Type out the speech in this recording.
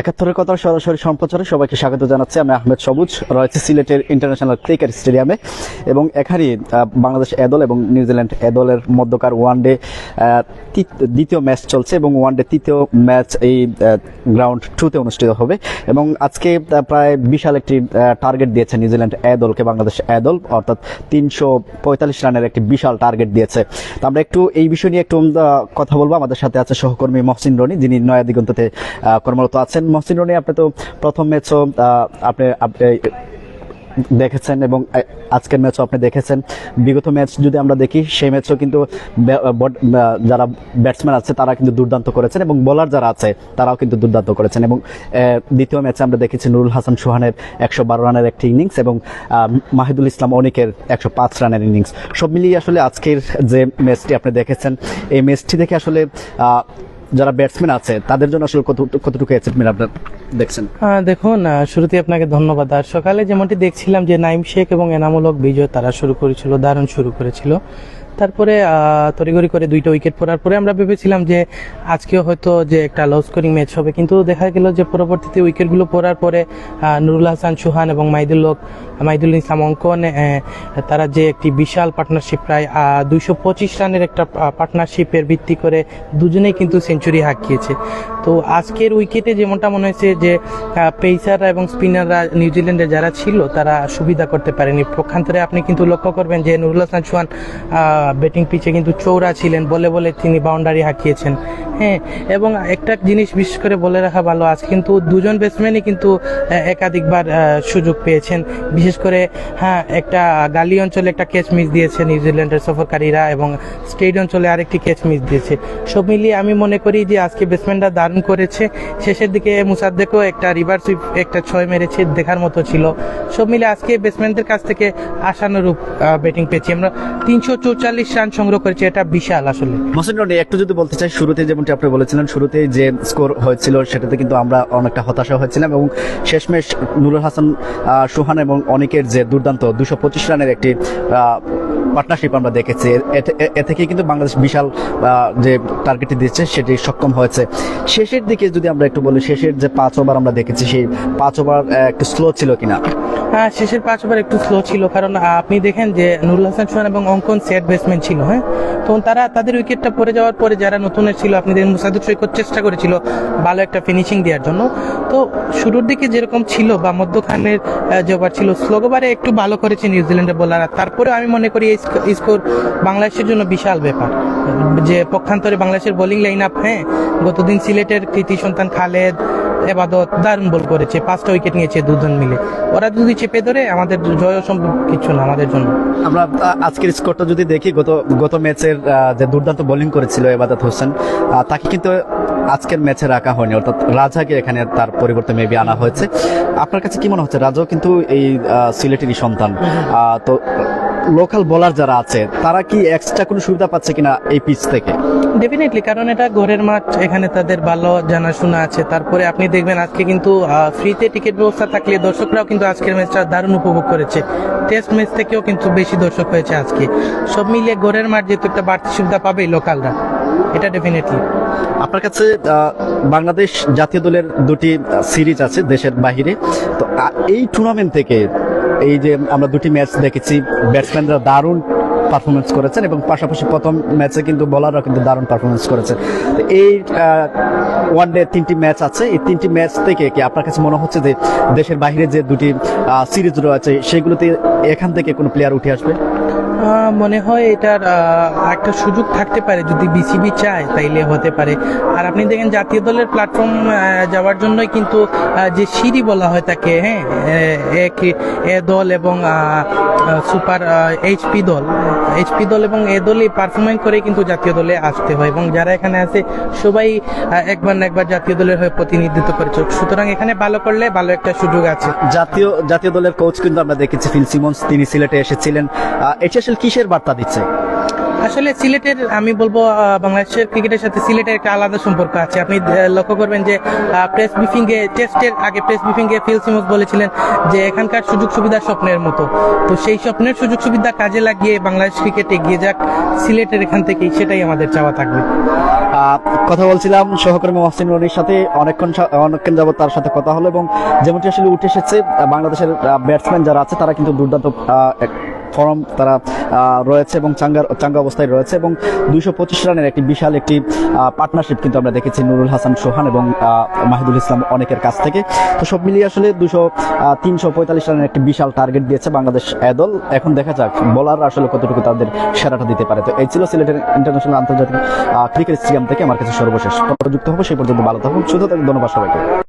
একাত্তরের কথা সরাসরি সম্প্রচারে সবাইকে স্বাগত জানাচ্ছি। আমি আহমেদ সবুজ, রয়েছে সিলেটের ইন্টারন্যাশনাল ক্রিকেট স্টেডিয়ামে এবং এখানে বাংলাদেশ এদল এবং নিউজিল্যান্ড এদলের মধ্যকার ওয়ান ওয়ানডে দ্বিতীয় ম্যাচ চলছে এবং ওয়ানডে তৃতীয় ম্যাচ এই গ্রাউন্ড টুতে অনুষ্ঠিত হবে এবং আজকে প্রায় বিশাল একটি টার্গেট দিয়েছে নিউজিল্যান্ড এদলকে, বাংলাদেশ এদল, অর্থাৎ তিনশো পঁয়তাল্লিশ রানের একটি বিশাল টার্গেট দিয়েছে। তো আমরা একটু এই বিষয় নিয়ে একটু কথা বলব। আমাদের সাথে আছে সহকর্মী মহসিন রনি, যিনি নয়া দিগন্ততে কর্মরত আছেন মহসিন রনি, আপনি তো প্রথম ম্যাচও আপনি আপনি দেখেছেন এবং আজকের ম্যাচও আপনি দেখেছেন। বিগত ম্যাচ যদি আমরা দেখি, সেই ম্যাচও কিন্তু যারা ব্যাটসম্যান আছে, তারা কিন্তু দুর্দান্ত করেছেন এবং বোলার যারা আছে, তারাও কিন্তু দুর্দান্ত করেছেন এবং দ্বিতীয় ম্যাচে আমরা দেখেছি নুরুল হাসান সোহানের একশো বারো রানের একটি ইনিংস এবং মাহিদুল ইসলাম অনিকের একশো পাঁচ রানের ইনিংস সব মিলিয়ে আসলে আজকের যে ম্যাচটি আপনি দেখেছেন, এই ম্যাচটি দেখে আসলে যারা ব্যাটসম্যান আছে, তাদের জন্য আসলে কত কতটুকু অ্যাচিভমেন্ট আপনার দেখছেন? দেখুন শুরুতে আপনাকে ধন্যবাদ। আর সকালে যেমনটি দেখছিলাম যে নাইম শেখ এবং এনামূলক বিজয় তারা শুরু করেছিল, দারুণ শুরু করেছিল। তারপরে তড়িঘড়ি করে দুইটা উইকেট পড়ার পরে আমরা ভেবেছিলাম যে আজকেও হয়তো যে একটা লো স্কোরিং ম্যাচ হবে। কিন্তু দেখা গেল যে পরবর্তীতে উইকেটগুলো পড়ার পরে নুরুল হাসান, সুহান এবং মাইদুল লোক মাইদুল ইসলাম অঙ্কন তারা যে একটি বিশাল পার্টনারশিপ প্রায় দুইশো পঁচিশ রানের একটা পার্টনারশিপের ভিত্তি করে দুজনেই কিন্তু সেঞ্চুরি হাঁকিয়েছে তো আজকের উইকেটে যেমনটা মনে হয়েছে যে পেসাররা এবং স্পিনাররা নিউজিল্যান্ডের যারা ছিল, তারা সুবিধা করতে পারেনি। পক্ষান্তরে আপনি কিন্তু লক্ষ্য করবেন যে নুরুল হাসান চৌহান ব্যাটিং পিচে কিন্তু চৌরা ছিলেন, বলে বলে তিনি বাউন্ডারি হাঁকিয়েছেন। হ্যাঁ এবং একটা জিনিস বিশেষ করে বলে রাখা ভালো, আজ কিন্তু দুজন ব্যাটসম্যানই কিন্তু একাধিকবার সুযোগ পেয়েছেন। বিশেষ করে হ্যাঁ একটা গালি অঞ্চলে একটা ক্যাচ মিস দিয়েছে নিউজিল্যান্ডের সফরকারীরা এবং স্টেট অঞ্চলে আরেকটি ক্যাচ মিস দিয়েছে। সব মিলিয়ে আমি মনে করি যে আজকে ব্যাটসম্যানরা দারুণ করেছে। শেষের দিকে মুসাদ্দেকও একটা রিভার্স একটা ছয় মেরেছে, দেখার মতো ছিল। সব মিলে আজকে ব্যাটসম্যানদের কাছ থেকে আশানুরূপ ব্যাটিং পেয়েছি। আমরা তিনশো চৌচল্লিশ রান সংগ্রহ করেছি, এটা বিশাল আসলে। মহসিন রনি, একটু যদি বলতে চাই, শুরুতে যেমনটি আপনি বলেছিলেন শুরুতে যে স্কোর হয়েছিল, সেটাতে কিন্তু আমরা অনেকটা হতাশা হয়েছিলাম এবং শেষমেশ নুরুল হাসান সুহান এবং অনেকের যে দুর্দান্ত দুশো পঁচিশ রানের একটি পার্টনারশিপ আমরা দেখেছি। এ- থেকে কিন্তু বাংলাদেশ বিশাল যে টার্গেটটি দিচ্ছে, সেটি সক্ষম হয়েছে। শেষের দিকে যদি আমরা একটু বলি, শেষের যে পাঁচ ওভার আমরা দেখেছি, সেই পাঁচ ওভার একটু স্লো ছিল কিনা? শেষের পাঁচ ওভার একটু স্লো ছিল, কারণ আপনি দেখেন যে নুরুল হাসান সোহান এবং অঙ্কন সেট ব্যাটসম্যান ছিল হ্যাঁ? তো তারা তাদের উইকেটটা পড়ে যাওয়ার পরে যারা নতুনের ছিল, আপনি দেখেন মুসাদুর সৈকত চেষ্টা করেছিল ভালো একটা ফিনিশিং দেওয়ার জন্য। তো শুরুর দিকে যেরকম ছিল বা মধ্যখানের যে ওভার ছিল স্লো ওভারে একটু ভালো করেছে নিউজিল্যান্ডের বোলাররা তারপরে আমি মনে করি এই স্কোর বাংলাদেশের জন্য বিশাল ব্যাপার। যে পক্ষান্তরে বাংলাদেশের বোলিং লাইন আপ হ্যাঁ? গতদিন সিলেটের কৃতি সন্তান খালেদ এবাদত, দারুণ বল করেছে, পাঁচটা উইকেট নিয়েছে দুজন মিলে। ওরা যদি চেপে ধরে, আমাদের জয় অসম্ভব কিছু না আমাদের জন্য। আমরা আজকের স্কোরটা যদি দেখি, গত গত ম্যাচের যে দুর্দান্ত বোলিং করেছিল এবাদত হোসেন তাকে কিন্তু আজকের ম্যাচে রাখা হয়নি অর্থাৎ রাজাকে এখানে তার পরিবর্তে মেবি আনা হয়েছে। আপনার কাছে কি মনে হচ্ছে? রাজাও কিন্তু এই সিলেটেরই সন্তান। আহ, তো লোকাল বোলার যারা আছে তারা কি এক্সট্রা কোনো সুবিধা পাচ্ছে কিনা এই পিচ থেকে? ডেফিনেটলি কারণ এটা ঘরের মাঠ এখানে তাদের ভালো জানাশোনা আছে। তারপরে আপনি দেখবেন আজকে কিন্তু ফ্রিতে টিকিট ব্যবস্থা থাকলে দর্শকরাও কিন্তু আজকের ম্যাচটা দারুণ উপভোগ করেছে। টেস্ট ম্যাচ থেকেও কিন্তু বেশি দর্শক হয়েছে আজকে। সব মিলিয়ে ঘরের মাঠ যেহেতু একটা বাড়তি সুবিধা পাবেই লোকালরা এটা ডেফিনেটলি আপনার কাছে বাংলাদেশ জাতীয় দলের দুটি সিরিজ আছে দেশের বাহিরে। তো এই টুর্নামেন্ট থেকে, এই যে আমরা দুটি ম্যাচ দেখেছি ব্যাটসম্যানরা দারুণ পারফরমেন্স করেছেন এবং পাশাপাশি প্রথম ম্যাচে কিন্তু বোলাররা কিন্তু দারুণ পারফরমেন্স করেছে এই ওয়ান ডে তিনটি ম্যাচ আছে। এই তিনটি ম্যাচ থেকে কি আপনার কাছে মনে হচ্ছে যে দেশের বাইরে যে দুটি সিরিজ রয়েছে, সেগুলোতে এখান থেকে কোনো প্লেয়ার উঠে আসবে? মনে হয় এটার একটা সুযোগ থাকতে পারে যদি বিসিবি চায়, তাইলে হতে পারে। আর আপনি দেখেন জাতীয় দলের প্ল্যাটফর্ম যাওয়ার জন্যই কিন্তু যে সিঁড়ি বলা হয় তাকে হ্যাঁ এক এ দল এবং সুপার এইচপি দল। এইচপি দল এবং এ দলই পারফরমেন্স করে কিন্তু জাতীয় দলে আসতে হয় এবং যারা এখানে আছে সবাই একবার না একবার জাতীয় দলের হয়ে প্রতিনিধিত্ব করেছে সুতরাং এখানে ভালো করলে ভালো একটা সুযোগ আছে। জাতীয় জাতীয় দলের কোচ কিন্তু আমরা দেখেছি, ফিল সিমন্স, তিনি সিলেটে এসেছিলেন। এটি আসলে কিসের বার্তা দিচ্ছে? আসলে সিলেটের আমি বলব বাংলাদেশের ক্রিকেটের সাথে সিলেটের একটা আলাদা সম্পর্ক আছে। আপনি লক্ষ্য করবেন যে প্রেস ব্রিফিং এ টেস্টের আগে প্রেস ব্রিফিং এ ফিল সিমস বলেছিলেন যে এখানকার সুযোগ সুবিধা স্বপ্নের মতো। তো সেই স্বপ্নের সুযোগ সুবিধা কাজে লাগিয়ে বাংলাদেশ ক্রিকেট এগিয়ে যাক সিলেটের এখান থেকেই সেটাই আমাদের চাওয়া থাকবে। কথা বলছিলাম সহকর্মী মহসিন রনির সাথে। অনেকক্ষণ অনেকক্ষণ যাবত তার সাথে কথা হলো এবং যেমনটি আসলে উঠে এসেছে বাংলাদেশের ব্যাটসম্যান যারা আছে তারা কিন্তু দুর্দান্ত ফর্ম তারা রয়েছে এবং চাঙ্গার চাঙ্গা অবস্থায় রয়েছে এবং দুইশো পঁচিশ রানের একটি বিশাল একটি পার্টনারশিপ কিন্তু আমরা দেখেছি নুরুল হাসান সোহান এবং মাহিদুল ইসলাম অনেকের কাছ থেকে। তো সব মিলিয়ে আসলে দুশো তিনশো পঁয়তাল্লিশ রানের একটি বিশাল টার্গেট দিয়েছে বাংলাদেশ এ দল এখন দেখা যাক বলার আসলে কতটুকু তাদের সেরাটা দিতে পারে। তো এই ছিল সিলেটের ইন্টারন্যাশনাল আন্তর্জাতিক ক্রিকেট স্টেডিয়াম থেকে আমার কাছে সর্বশেষ। যুক্ত হবে, সেই পর্যন্ত ভালো থাকুন শুধু ধন্যবাদ সবাইকে।